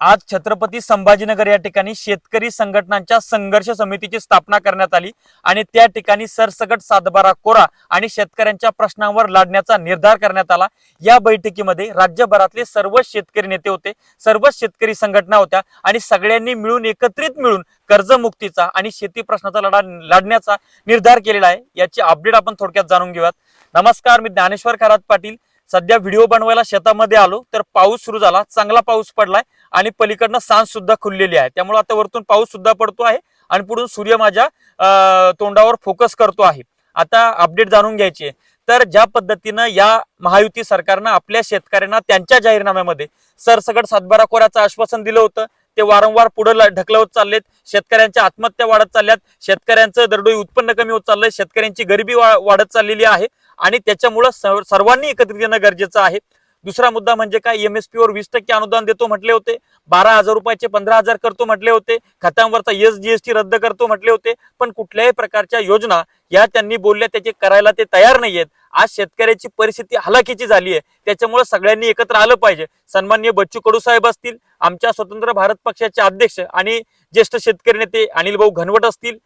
आज छत्रपती संभाजीनगर या ठिकाणी शेतकरी संघटनांच्या संघर्ष समितीची स्थापना करण्यात आली आणि त्या ठिकाणी सरसकट सातबारा कोरा आणि शेतकऱ्यांच्या प्रश्नांवर लढण्याचा निर्धार करण्यात आला. या बैठकीमध्ये राज्यभरातले सर्व शेतकरी नेते होते सर्व शेतकरी संघटना होत्या आणि सगळ्यांनी मिळून एकत्रित मिळून कर्जमुक्तीचा आणि शेती प्रश्नाचा लढा लढण्याचा निर्धार केलेला आहे. याची अपडेट आपण थोडक्यात जाणून घेऊयात. नमस्कार मी ज्ञानेश्वर खरात पाटील. सध्या व्हिडिओ बनवायला शेतामध्ये आलो तर पाऊस सुरू झाला चांगला पाऊस पडलाय. आणि पलीकडनं सांज सुद्धा खुललेली आहे. त्यामुळे आता वरतून पाऊस सुद्धा पडतो आहे आणि पुढून सूर्य माझ्या तोंडावर फोकस करतो आहे. आता अपडेट जाणून घ्यायची आहे. तर ज्या पद्धतीनं या महायुती सरकारनं आपल्या शेतकऱ्यांना त्यांच्या जाहीरनाम्यामध्ये सरसकट सातबारा कोऱ्याचं आश्वासन दिलं होतं ते वारंवार पुढे ढकलवत चाललेत. शेतकऱ्यांच्या आत्महत्या वाढत चालल्यात. शेतकऱ्यांचं दरडोई उत्पन्न कमी होत चाललंय. शेतकऱ्यांची गरिबी वा- वाढत चाललेली आहे. आणि त्याच्यामुळं सर्वांनी एकत्रित येणं गरजेचं आहे. दुसरा मुद्दा म्हणजे काय? एमएसपी वर वीस टक्के अनुदान देतो म्हटले होते. बारा हजार रुपयाचे पंधरा हजार करतो म्हटले होते. खतांवरचा एस जीएसटी रद्द करतो म्हटले होते. पण कुठल्याही प्रकारच्या योजना या त्यांनी बोलल्या त्याचे करायला ते तयार नाहीयेत. आज शेतकऱ्याची परिस्थिती हलाखीची झाली आहे. त्याच्यामुळे सगळ्यांनी एकत्र आलं पाहिजे. सन्मान्य बच्चू कडू साहेब असतील आमच्या स्वतंत्र भारत पक्षाचे अध्यक्ष आणि ज्येष्ठ शेतकरी नेते अनिल भाऊ घनवट असतील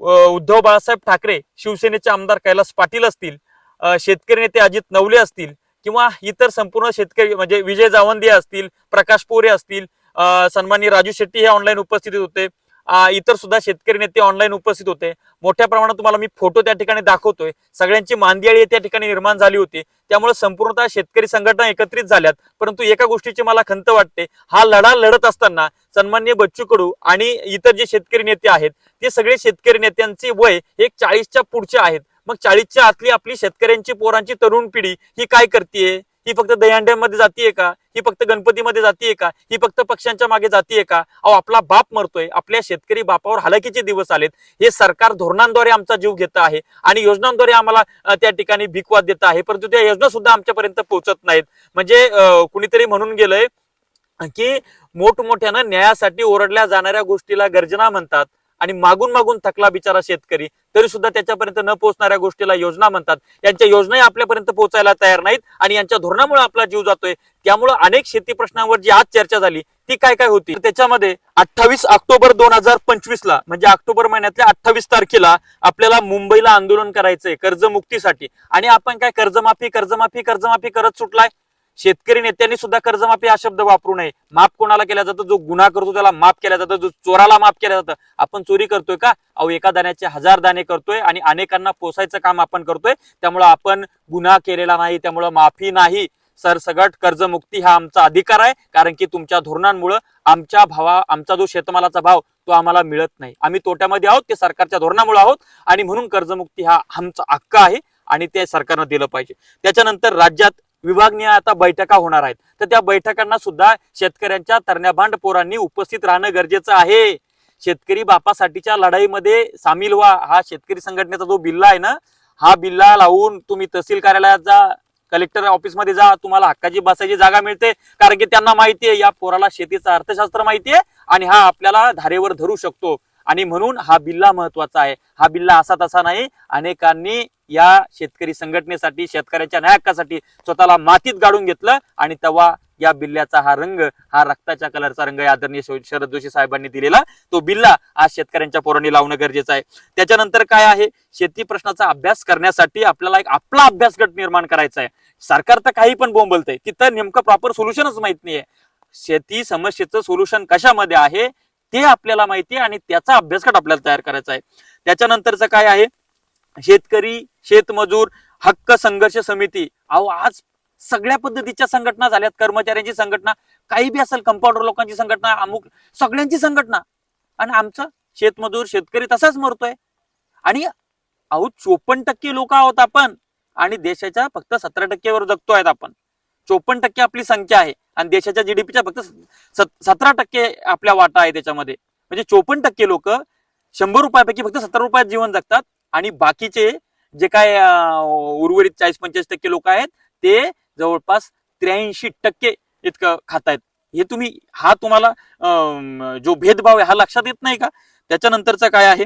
उद्धव बाळासाहेब ठाकरे शिवसेनेचे आमदार कैलास पाटील असतील शेतकरी नेते अजित नवले असतील किंवा इतर संपूर्ण शेतकरी म्हणजे विजय जावंदे असतील प्रकाश पोरे असतील सन्मानी राजू शेट्टी हे ऑनलाईन उपस्थित होते. इतर सुद्धा शेतकरी नेते ऑनलाईन उपस्थित होते. मोठ्या प्रमाणात तुम्हाला मी फोटो त्या ठिकाणी दाखवतोय. सगळ्यांची मांदियाळी त्या ठिकाणी निर्माण झाली होती. त्यामुळे संपूर्णतः शेतकरी संघटना एकत्रित झाल्यात. परंतु एका गोष्टीची मला खंत वाटते. हा लढा लढत असताना सन्मान्य बच्चू कडू आणि इतर जे शेतकरी नेते आहेत ते सगळे शेतकरी नेत्यांचे वय एक चाळीसच्या पुढचे आहेत. मग चाळीसच्या आतली आपली शेतकऱ्यांची पोरांची तरुण पिढी ही काय करते ही फक्त दहीहंड्यामध्ये जातीये का? ही फक्त गणपतीमध्ये जातीये का? ही फक्त पक्ष्यांच्या मागे जातीये का? अहो आपला बाप मरतोय आपल्या शेतकरी बापावर हलाखीचे दिवस आलेत. हे सरकार धोरणांद्वारे आमचा जीव घेत आहे आणि योजनांद्वारे आम्हाला त्या ठिकाणी भिकवाद देत आहे. परंतु त्या योजना सुद्धा आमच्यापर्यंत पोहोचत नाहीत. म्हणजे कुणीतरी म्हणून गेलंय की मोठमोठ्यानं न्यायासाठी ओरडल्या जाणाऱ्या गोष्टीला गर्जना म्हणतात. आणि मागून मागून थकला बिचारा शेतकरी तरी सुद्धा त्याच्यापर्यंत न पोहोचणाऱ्या गोष्टीला योजना म्हणतात. यांच्या योजनाही आपल्यापर्यंत पोहोचायला तयार नाहीत आणि यांच्या धोरणामुळे आपला जीव जातोय. त्यामुळे अनेक शेती प्रश्नांवर जी आज चर्चा झाली ती काय काय होती? त्याच्यामध्ये अठ्ठावीस ऑक्टोबर दोन हजार पंचवीस ला म्हणजे ऑक्टोबर महिन्यातल्या अठ्ठावीस तारखेला आपल्याला मुंबईला आंदोलन करायचंय कर्जमुक्तीसाठी. आणि आपण काय कर्जमाफी कर्जमाफी कर्जमाफी करत सुटलाय? शेतकरी नेत्यांनी सुद्धा कर्जमाफी हा शब्द वापरू नये. माफ कोणाला केला जातं? जो गुन्हा करतो त्याला माफ केला जातं. जो चोराला माफ केलं जातं. आपण चोरी करतोय का? अहो एका दाण्याचे हजार दाणे करतोय आणि अनेकांना पोसायचं काम आपण करतोय. त्यामुळं आपण गुन्हा केलेला नाही. त्यामुळं माफी नाही. सरसगट कर्जमुक्ती हा आमचा अधिकार आहे. कारण की तुमच्या धोरणांमुळं आमच्या भावा आमचा जो शेतमालाचा भाव तो आम्हाला मिळत नाही. आम्ही तोट्यामध्ये आहोत. ते सरकारच्या धोरणामुळे आहोत. आणि म्हणून कर्जमुक्ती हा आमचा हक्क आहे आणि ते सरकारनं दिलं पाहिजे. त्याच्यानंतर राज्यात विभागनीय आता बैठका होणार आहेत. तर त्या बैठकांना सुद्धा शेतकऱ्यांच्या तरण्याभांड पोरांनी उपस्थित राहणं गरजेचं आहे. शेतकरी बापासाठीच्या लढाईमध्ये सामील व्हा. हा शेतकरी संघटनेचा जो बिल्ला आहे ना हा बिल्ला लावून तुम्ही तहसील कार्यालयात जा कलेक्टर ऑफिसमध्ये जा तुम्हाला हक्काची बसायची जागा मिळते. कारण की त्यांना माहिती आहे या पोराला शेतीचं अर्थशास्त्र माहिती आहे आणि हा आपल्याला धारेवर धरू शकतो. आणि म्हणून हा बिल्ला महत्त्वाचा आहे. हा बिल्ला असा तसा नाही. अनेकांनी या शेतकरी संघटनेसाठी शेतकऱ्याच्या नायकासाठी स्वतःला मातीत गाडून घेतलं आणि तेव्हा या बिल्ल्याचा हा रंग हा रक्ताच्या कलरचा रंग या आदरणीय शरद जोशी साहेबांनी दिलेला. तो बिल्ला आज शेतकऱ्यांच्या पोरांनी लावणं गरजेचं आहे. त्याच्यानंतर काय आहे? शेती प्रश्नाचा अभ्यास करण्यासाठी आपल्याला एक आपला अभ्यास गट निर्माण करायचा आहे. सरकार तर काही पण बोंबलतंय. तिथं नेमकं प्रॉपर सोल्युशनच माहीत नाहीये. शेती समस्येचं सोल्युशन कशामध्ये आहे? ते आपल्याला माहिती आहे आणि त्याचा अभ्यासगट आपल्याला तयार करायचा आहे. त्याच्यानंतरचं काय आहे? शेतकरी शेतमजूर हक्क संघर्ष समिती अहो आज सगळ्या पद्धतीच्या संघटना झाल्यात. कर्मचाऱ्यांची संघटना काही बी असेल कंपाऊंडर लोकांची संघटना अमुक सगळ्यांची संघटना. आणि आमचं शेतमजूर शेतकरी तसाच मरतोय. आणि अहो चोपन्न टक्के लोक आहोत आपण. आणि देशाच्या फक्त सतरा टक्केवर जगतो आहेत आपण. चोपन्न टक्के आपली संख्या आहे. आणि देशाच्या जीडीपीच्या फक्त सतरा टक्के आपल्या वाटा आहे त्याच्यामध्ये. म्हणजे चोपन्न टक्के लोक शंभर रुपयापैकी फक्त सत्तर रुपयात जीवन जगतात. आणि बाकीचे जे काय उर्वरित चाळीस पंचेचाळीस टक्के लोक आहेत ते जवळपास त्र्याऐंशी टक्के इतकं खातायत. हे तुम्ही हा तुम्हाला जो भेदभाव आहे हा लक्षात येत नाही का? त्याच्यानंतरचं काय आहे?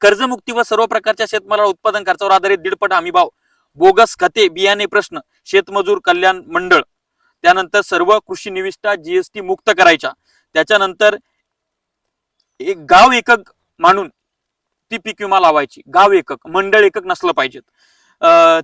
कर्जमुक्ती व सर्व प्रकारच्या शेतमालाला उत्पादन खर्चावर आधारित दीडपट हमी भाव. बोगस खते बियाणे प्रश्न शेतमजूर कल्याण मंडळ. त्यानंतर सर्व कृषी निविष्ठा जीएसटी मुक्त करायच्या. त्याच्यानंतर एक गाव एकक मानून ती पीक विमा लावायची. गाव एकक मंडळ एकक नसलं पाहिजेत.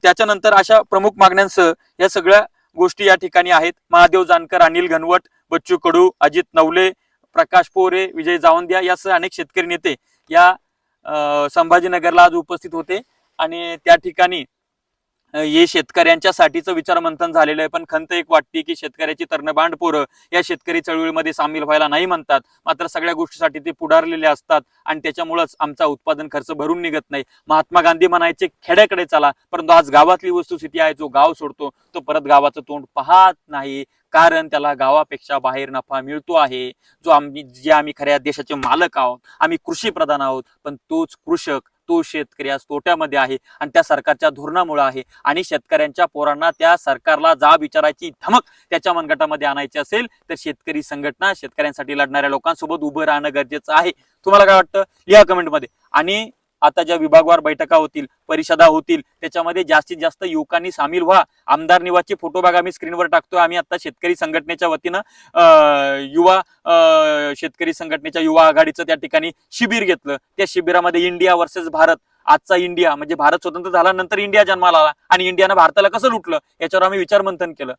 त्याच्यानंतर अशा प्रमुख मागण्यांसह या सगळ्या गोष्टी या ठिकाणी आहेत. महादेव जानकर अनिल घनवट बच्चू कडू अजित नवले प्रकाश पोरे विजय जावंदिया यासह अनेक शेतकरी नेते या संभाजीनगरला आज उपस्थित होते. आणि त्या ठिकाणी हे शेतकऱ्यांच्यासाठीचं विचारमंथन झालेलं आहे. पण खंत एक वाटते की शेतकऱ्याची तरणबांड पोरं या शेतकरी चळवळीमध्ये सामील व्हायला नाही म्हणतात. मात्र सगळ्या गोष्टीसाठी ते पुढारलेले असतात आणि त्याच्यामुळेच आमचा उत्पादन खर्च भरून निघत नाही. महात्मा गांधी म्हणायचे खेड्याकडे चला. परंतु आज गावातली वस्तुस्थिती आहे जो गाव सोडतो तो परत गावाचं तोंड पाहत नाही. कारण त्याला गावापेक्षा बाहेर नफा मिळतो आहे. जो आम्ही जे आम्ही खऱ्या देशाचे मालक आहोत आम्ही कृषी प्रधान आहोत. पण तोच कृषक तो शेतकरी आज तोट्यामध्ये आहे आणि त्या सरकारच्या धोरणामुळे आहे. आणि शेतकऱ्यांच्या पोरांना त्या सरकारला जाब विचारायची धमक त्याच्या मनगटामध्ये आणायची असेल तर शेतकरी संघटना शेतकऱ्यांसाठी लढणाऱ्या लोकांसोबत उभं राहणं गरजेचं आहे. तुम्हाला काय वाटतं? लिहा कमेंटमध्ये आणि आता ज्या विभागवार बैठका होतील परिषदा होतील त्याच्यामध्ये जास्तीत जास्त युवकांनी सामील व्हा. आमदार निवासचे फोटो बघा आम्ही स्क्रीनवर टाकतोय. आम्ही आता शेतकरी संघटनेच्या वतीनं युवा शेतकरी संघटनेच्या युवा आघाडीचं त्या ठिकाणी शिबिर घेतलं. त्या शिबिरामध्ये इंडिया वर्सेस भारत आजचा इंडिया म्हणजे भारत स्वतंत्र झाल्यानंतर इंडिया जन्माला आला आणि इंडियानं भारताला कसं लुटलं? याच्यावर आम्ही विचारमंथन केलं.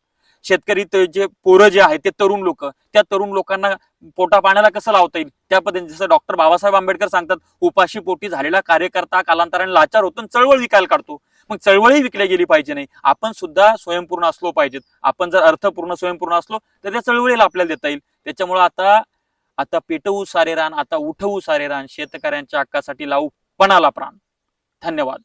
शेतकरी ते जे पोरं जे आहेत ते तरुण लोक. त्या तरुण लोकांना पोटा पाण्याला कसं लावता येईल? त्या पद्धतीने जसं डॉक्टर बाबासाहेब आंबेडकर सांगतात उपाशी पोटी झालेला कार्यकर्ता कालांतराने लाचार होतो आणि चळवळ विकायला काढतो. मग चळवळही विकल्या गेली पाहिजे नाही. आपण सुद्धा स्वयंपूर्ण असलो पाहिजेत. आपण जर अर्थपूर्ण स्वयंपूर्ण असलो तर त्या चळवळीला आपल्याला देता येईल. त्याच्यामुळे आता आता पेटवू सारे रान आता उठवू सारे रान शेतकऱ्यांच्या हक्कासाठी लावू पणाला प्राण. धन्यवाद.